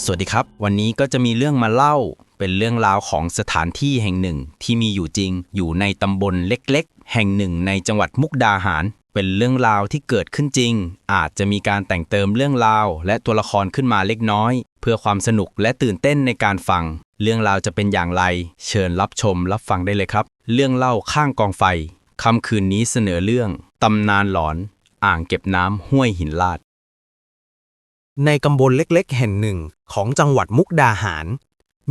สวัสดีครับ วันนี้ก็จะมีเรื่องมาเล่า เป็นเรื่องราวของสถานที่แห่งหนึ่ง ที่มีอยู่จริง อยู่ในตำบลเล็กๆ แห่งหนึ่งในจังหวัดมุกดาหาร เป็นเรื่องราวที่เกิดขึ้นจริง อาจจะมีการแต่งเติมเรื่องราว และตัวละครขึ้นมาเล็กน้อย เพื่อความสนุกและตื่นเต้นในการฟัง เรื่องราวจะเป็นอย่างไร เชิญรับชมรับฟังได้เลยครับ เรื่องเล่าข้างกองไฟค่ำคืนนี้เสนอเรื่องตำนานหลอน อ่างเก็บน้ำห้วยหินลาด ในตำบลเล็กๆ แห่งหนึ่งของจังหวัดมุกดาหาร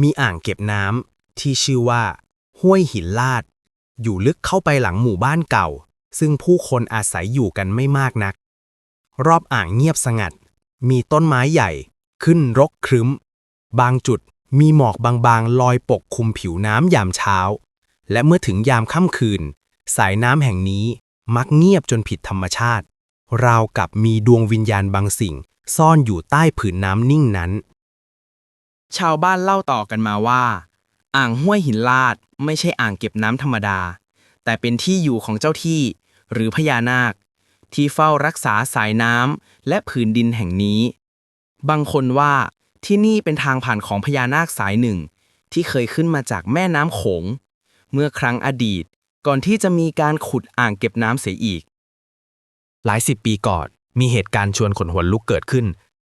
มีอ่างเก็บน้ำที่ชื่อว่า ห้วยหินลาด อยู่ลึกเข้าไปหลังหมู่บ้านเก่า ซึ่งผู้คนอาศัยอยู่กันไม่มากนัก รอบอ่างเงียบสงัด มีต้นไม้ใหญ่ ขึ้นรกครึ้ม บางจุดมีหมอกบางๆ ลอยปกคลุมผิวน้ำยามเช้า และเมื่อถึงยามค่ำคืน สายน้ำแห่งนี้มักเงียบจนผิดธรรมชาติ ราวกับมีดวงวิญญาณบางสิ่ง ซ่อนอยู่ใต้ผืนน้ำนิ่งนั้น ชาวบ้านเล่าต่อกันมาว่า อ่างห้วยหินลาดไม่ใช่อ่างเก็บน้ำธรรมดา แต่เป็นที่อยู่ของเจ้าที่หรือพญานาค ที่เฝ้ารักษาสายน้ำและผืนดินแห่งนี้ บางคนว่าที่นี่เป็นทางผ่านของพญานาคสายหนึ่ง ที่เคยขึ้นมาจากแม่น้ำโขง เมื่อครั้งอดีตก่อนที่จะมีการขุดอ่างเก็บน้ำเสียอีก หลายสิบปีก่อน มีเหตุการณ์ชวนขนหัวลุกเกิดขึ้น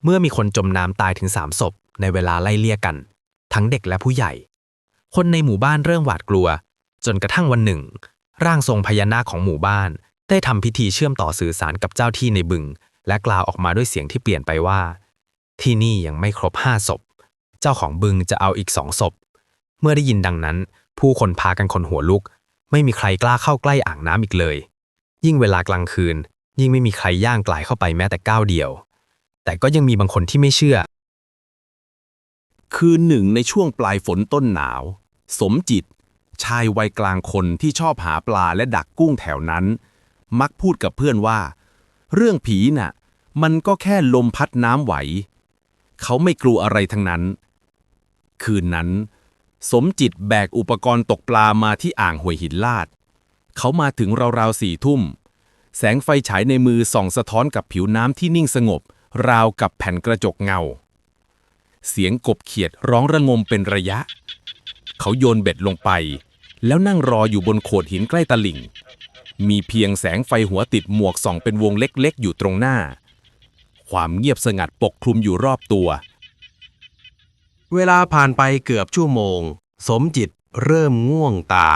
เมื่อมีคนจมน้ำตายถึงสามศพ ในเวลาไล่เลี่ยกัน ทั้งเด็กและผู้ใหญ่ คนในหมู่บ้านเริ่มหวาดกลัว จนกระทั่งวันหนึ่ง ร่างทรงพญานาคของหมู่บ้าน ได้ทำพิธีเชื่อมต่อสื่อสารกับเจ้าที่ในบึง และกล่าวออกมาด้วยเสียงที่เปลี่ยนไปว่า ที่นี่ยังไม่ครบห้าศพ เจ้าของบึงจะเอาอีกสองศพ เมื่อได้ยินดังนั้น ผู้คนพากันขนหัวลุก ไม่มีใครกล้าเข้าใกล้อ่างน้ำอีกเลย ยิ่งเวลากลางคืน ยิ่งไม่มีใครย่างกลายเข้าไปแม้แต่ก้าวเดียว แต่ก็ยังมีบางคนที่ไม่เชื่อ คืนหนึ่งในช่วงปลายฝนต้นหนาว สมจิต ชายวัยกลางคนที่ชอบหาปลาและดักกุ้งแถวนั้น มักพูดกับเพื่อนว่า เรื่องผีน่ะ มันก็แค่ลมพัดน้ำไหว เขาไม่กลัวอะไรทั้งนั้น คืนนั้น สมจิตแบกอุปกรณ์ตกปลามาที่อ่างห้วยหินลาด เขามาถึงราวๆสี่ทุ่ม แสงไฟฉายในมือส่องสะท้อนกับผิวน้ำที่นิ่งสงบ ราวกับแผ่นกระจกเงา เสียงกบเขียดร้องระงมเป็นระยะ เขาโยนเบ็ดลงไป แล้วนั่งรออยู่บนโขดหินใกล้ตลิ่ง มีเพียงแสงไฟหัวติดหมวกส่องเป็นวงเล็กๆ อยู่ตรงหน้า ความเงียบสงัดปกคลุมอยู่รอบตัว เวลาผ่านไปเกือบชั่วโมง สมจิตเริ่มง่วงตา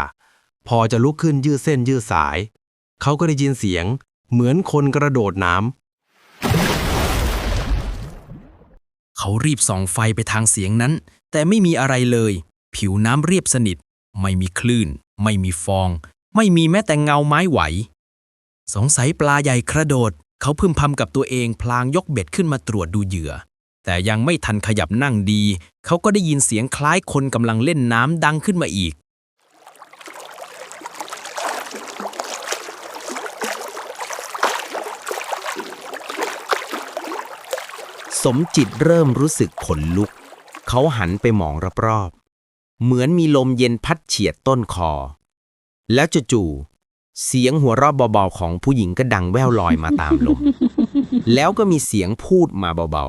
พอจะลุกขึ้นยืดเส้นยืดสาย เขาก็ได้ยินเสียง เหมือนคนกระโดดน้ำ เขารีบส่องไฟไปทางเสียงนั้น แต่ไม่มีอะไรเลย ผิวน้ำเรียบสนิท ไม่มีคลื่น ไม่มีฟอง ไม่มีแม้แต่เงาไม้ไหว สงสัยปลาใหญ่กระโดด เขาพึมพำกับตัวเองพลางยกเบ็ดขึ้นมาตรวจดูเหยื่อ แต่ยังไม่ทันขยับนั่งดี เขาก็ได้ยินเสียงคล้ายคนกำลังเล่นน้ำดังขึ้นมาอีก สมจิตเริ่มรู้สึกขนลุก เขาหันไปมองรอบๆ เหมือนมีลมเย็นพัดเฉียดต้นคอ แล้วจู่ๆ เสียงหัวเราะเบาๆ ของผู้หญิงก็ดังแว่วลอยมาตามลม แล้วก็มีเสียงพูดมาเบา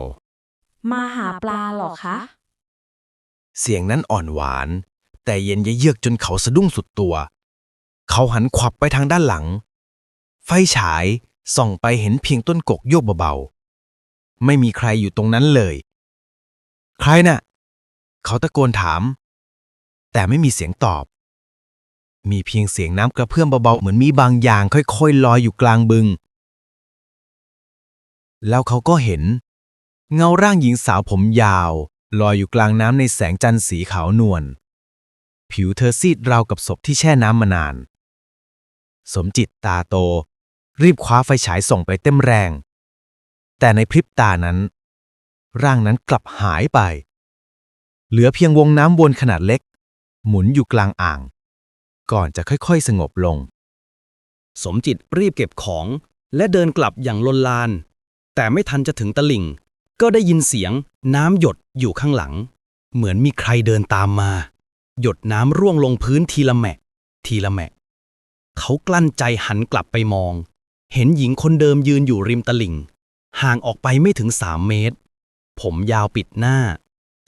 มาหาปลาเหรอคะๆเสียงนั้นอ่อนหวาน แต่เย็นเยือกจนเขาสะดุ้งสุดตัว เขาหันขวับไปทางด้านหลัง ไฟฉายส่องไปเห็นเพียงต้นกกโยกเบาๆ ไม่มีใครอยู่ตรงนั้นเลย ใครน่ะ เขาตะโกนถาม แต่ไม่มีเสียงตอบ มีเพียงเสียงน้ำกระเพื่อมเบาๆ เหมือนมีบางอย่างค่อยๆลอยอยู่กลางบึง แล้วเขาก็เห็น เงาร่างหญิงสาวผมยาว ลอยอยู่กลางน้ำในแสงจันทร์สีขาวนวล ผิวเธอซีดราวกับศพที่แช่น้ำมานาน สมจิตตาโต รีบคว้าไฟฉายส่องไปเต็มแรง แต่ในพริบตานั้น ร่างนั้นกลับหายไป เหลือเพียงวงน้ำวนขนาดเล็ก หมุนอยู่กลางอ่าง ก่อนจะค่อยๆสงบลง สมจิตรีบเก็บของและเดินกลับอย่างลนลาน แต่ไม่ทันจะถึงตลิ่ง ก็ได้ยินเสียงน้ำหยดอยู่ข้างหลัง เหมือนมีใครเดินตามมา หยดน้ำร่วงลงพื้นทีละแมะ ทีละแมะ เขากลั้นใจหันกลับไปมอง เห็นหญิงคนเดิมยืนอยู่ริมตลิ่ง ห่างออกไปไม่ถึงสามเมตร ผมยาวปิดหน้า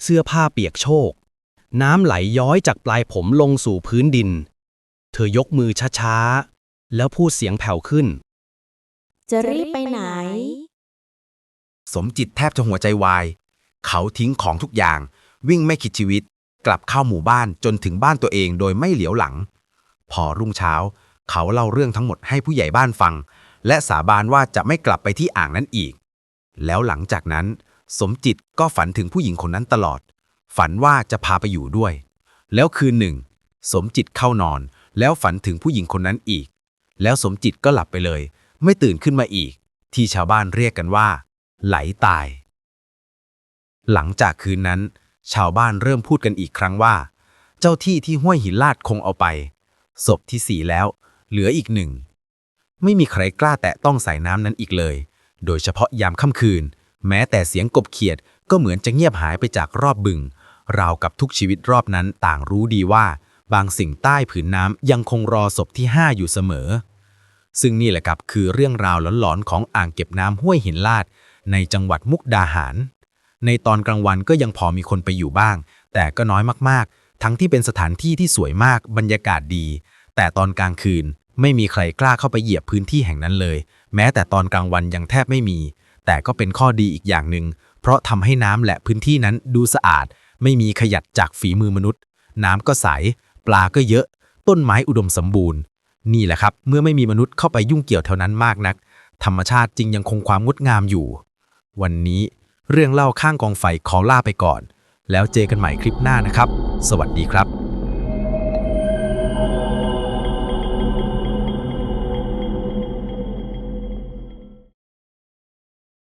เสื้อผ้าเปียกโชก น้ำไหลย้อยจากปลายผมลงสู่พื้นดิน เธอยกมือช้าๆ แล้วพูดเสียงแผ่วขึ้น จะรีบไปไหน สมจิตแทบจะหัวใจวาย เขาทิ้งของทุกอย่าง วิ่งไม่คิดชีวิต กลับเข้าหมู่บ้านจนถึงบ้านตัวเองโดยไม่เหลียวหลัง พอรุ่งเช้า เขาเล่าเรื่องทั้งหมดให้ผู้ใหญ่บ้านฟัง และสาบานว่าจะไม่กลับไปที่อ่างนั้นอีก แล้วหลังจากนั้น สมจิตก็ฝันถึงผู้หญิงคนนั้นตลอด ฝันว่าจะพาไปอยู่ด้วย แล้วคืนหนึ่ง สมจิตเข้านอน แล้วฝันถึงผู้หญิงคนนั้นอีก แล้วสมจิตก็หลับไปเลย ไม่ตื่นขึ้นมาอีก ที่ชาวบ้านเรียกกันว่า ไหลตาย หลังจากคืนนั้น ชาวบ้านเริ่มพูดกันอีกครั้งว่า เจ้าที่ที่ห้วยหินลาดคงเอาไปศพที่สี่แล้ว เหลืออีกหนึ่ง ไม่มีใครกล้าแตะต้องสายน้ำนั้นอีกเลย โดยเฉพาะยามค่ำคืน แม้แต่เสียงกบเขียดก็เหมือนจะเงียบหายไปจากรอบบึง ราวกับทุกชีวิตรอบนั้นต่างรู้ดีว่า บางสิ่งใต้ผืนน้ำยังคงรอศพที่ห้าอยู่เสมอ ซึ่งนี่แหละครับคือเรื่องราวหลอนๆของอ่างเก็บน้ำห้วยหินลาด ในจังหวัดมุกดาหาร ในตอนกลางวันก็ยังพอมีคนไปอยู่บ้าง แต่ก็น้อยมากๆ ทั้งที่เป็นสถานที่ที่สวยมากบรรยากาศดี แต่ตอนกลางคืน ไม่มีใครกล้าเข้าไปเหยียบพื้นที่แห่งนั้นเลย แม้แต่ตอนกลางวันยังแทบไม่มี แต่ก็เป็นข้อดีอีกอย่างหนึ่ง เพราะทำให้น้ำและพื้นที่นั้นดูสะอาด ไม่มีขยัดจากฝีมือมนุษย์ น้ำก็ใส ปลาก็เยอะ ต้นไม้อุดมสมบูรณ์ นี่แหละครับ เมื่อไม่มีมนุษย์เข้าไปยุ่งเกี่ยวแถวนั้นมากนัก ธรรมชาติจึงยังคงความงดงามอยู่ วันนี้เรื่องเล่าข้างกองไฟขอลาไปก่อน แล้วเจอกันใหม่คลิปหน้านะครับ สวัสดีครับ